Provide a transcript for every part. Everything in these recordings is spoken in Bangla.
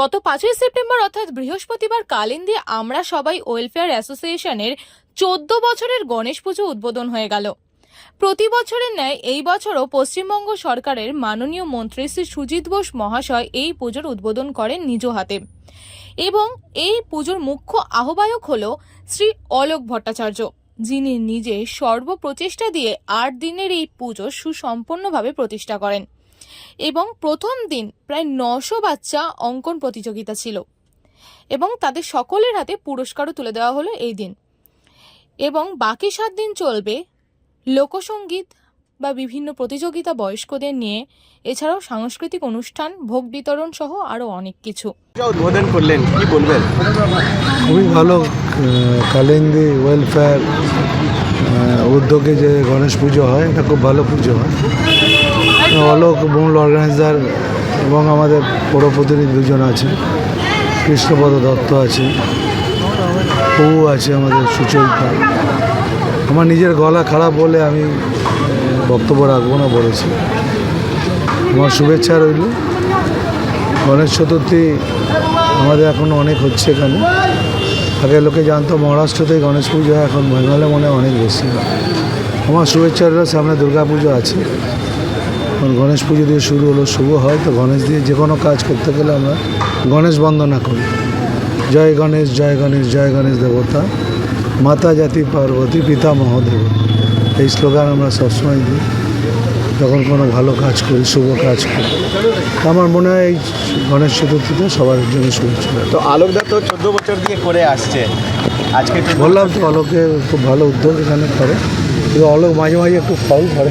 গত পাঁচই সেপ্টেম্বর, অর্থাৎ বৃহস্পতিবার কালিন্দী আমরা সবাই ওয়েলফেয়ার অ্যাসোসিয়েশনের চোদ্দ বছরের গণেশ পুজো উদ্বোধন হয়ে গেল। প্রতি বছরের ন্যায় এই বছরও পশ্চিমবঙ্গ সরকারের মাননীয় মন্ত্রী শ্রী সুজিত বোস মহাশয় এই পুজোর উদ্বোধন করেন নিজ হাতে। এবং এই পুজোর মুখ্য আহ্বায়ক হল শ্রী অলোক ভট্টাচার্য, যিনি নিজে সর্বপ্রচেষ্টা দিয়ে আট দিনের এই পুজো সুসম্পন্নভাবে প্রতিষ্ঠা করেন। এবং প্রথম দিন প্রায় নশো বাচ্চা অঙ্কন প্রতিযোগিতা ছিল। এবং তাদের সকলের হাতে পুরস্কারও তুলে দেওয়া হলো এই দিন। এবং বাকি সাত দিন চলবে লোকসঙ্গীত বা বিভিন্ন প্রতিযোগিতা বয়স্কদের নিয়ে এছাড়াও সাংস্কৃতিক অনুষ্ঠান ভোগ বিতরণ সহ আরও অনেক কিছু। উদ্বোধন করলেন কি বলবেন? খুবই ভালো ওয়েলফেয়ার উদ্যোগে যে গণেশ পুজো হয় এটা খুব ভালো পুজো হয়। অলোক মূল অর্গানাইজার এবং আমাদের পৌর প্রতিনিধি দুজন আছে। কৃষ্ণপদ দত্ত আছে। বউ আছে আমাদের সুচরিতা। আমার নিজের গলা খারাপ বলে আমি বক্তব্য রাখব না বলেছি। আমার শুভেচ্ছা রইল। গণেশ চতুর্থী আমাদের এখন অনেক হচ্ছে এখানে। আগে লোকে জানতো মহারাষ্ট্রতেই গণেশ পুজো, এখন বেঙ্গলে মনে অনেক বেশি। আমার শুভেচ্ছা রইল, সামনে দুর্গা পুজো আছে। গণেশ পুজো দিয়ে শুরু হলো শুভ হয় তো গণেশ দিয়ে যে কোনো কাজ করতে গেলে আমরা গণেশ বন্দনা করি। জয় গণেশ জয় গণেশ জয় গণেশ দেবতা মাতা জাতি পার্বতী পিতা মহাদেব। এই স্লোগান আমরা সবসময় দিই। যখন কোনো ভালো কাজ করি শুভ কাজ করি। আমার মনে হয় এই গণেশ চতুর্থীতে সবার জন্য শুভেচ্ছা তো আলোকদা তো চোদ্দ বছর দিয়ে করে আসছে। আজকে বললাম তো আলোকে খুব ভালো উদ্যোগ এখানে করে। অলোক মাঝে মাঝে একটু ফল ধরে।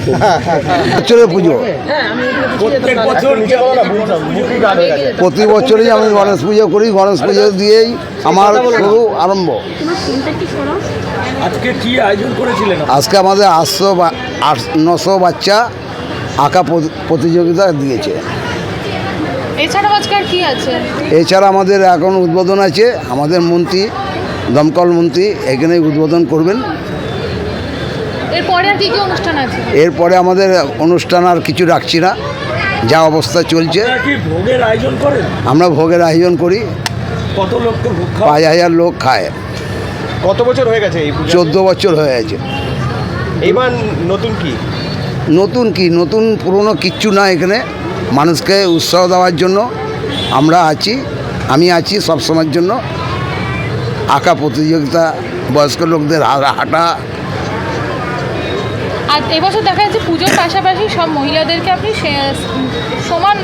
বছরের পুজো। প্রতি বছরই আমি গণেশ পুজো করি গণেশ পুজো দিয়েই আমার শুরু আরম্ভ। আজকে কি আয়োজন করেছিলেন? আজকে আমাদের আটশো বা- আট নশো বাচ্চা আঁকা প্রতিযোগিতা দিয়েছে। এছাড়া আমাদের এখন উদ্বোধন আছে আমাদের মন্ত্রী দমকল মন্ত্রী এখানেই উদ্বোধন করবেন। এরপরে আর কি কি অনুষ্ঠান আছে? এরপরে আমাদের অনুষ্ঠান আর কিছু রাখছি না। যা অবস্থা চলছে। ভোগের আয়োজন করেন? আমরা ভোগের আয়োজন করি। কত লোককে ভোগ পাঁচ হাজার লোক খায়। কত বছর হয়ে গেছে এই পুজো বছর হয়ে গেছে। এবার নতুন কি? নতুন কি? নতুন পুরনো কিচ্ছু না এখানে। মানুষকে উৎসাহ দেওয়ার জন্য আমরা আছি। আমি আছি সব সময়ের জন্য। আঁকা প্রতিযোগিতা বয়স্ক লোকদের হাঁটা আর এবছর দেখা যাচ্ছে পুজোর পাশাপাশি সব মহিলাদেরকে আপনি সমান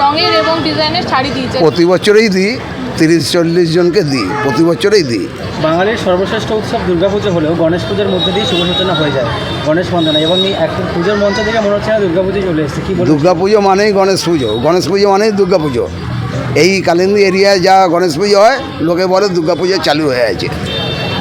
রঙের এবং ডিজাইনের শাড়ি দিয়েছেন। প্রতি বছরেই দিই তিরিশ চল্লিশ জনকে দিই প্রতি বছরেই দিই। বাঙালির সর্বশ্রেষ্ঠ উৎসব দুর্গাপুজো হলেও গণেশ পুজোর মধ্যে দিয়ে শুভ সূচনা হয়ে যায় গণেশ বন্দনা। এবং এই একটা পুজোর মঞ্চ থেকে মনে হচ্ছে না দুর্গাপুজো চলে এসেছে। কি বলব দুর্গা পুজো মানেই গণেশ পুজো। গণেশ পুজো মানেই দুর্গা পুজো। এই কালিন্দী এরিয়ায় যা গণেশ পুজো হয় লোকে বলে দুর্গা পুজো চালু হয়ে আছে।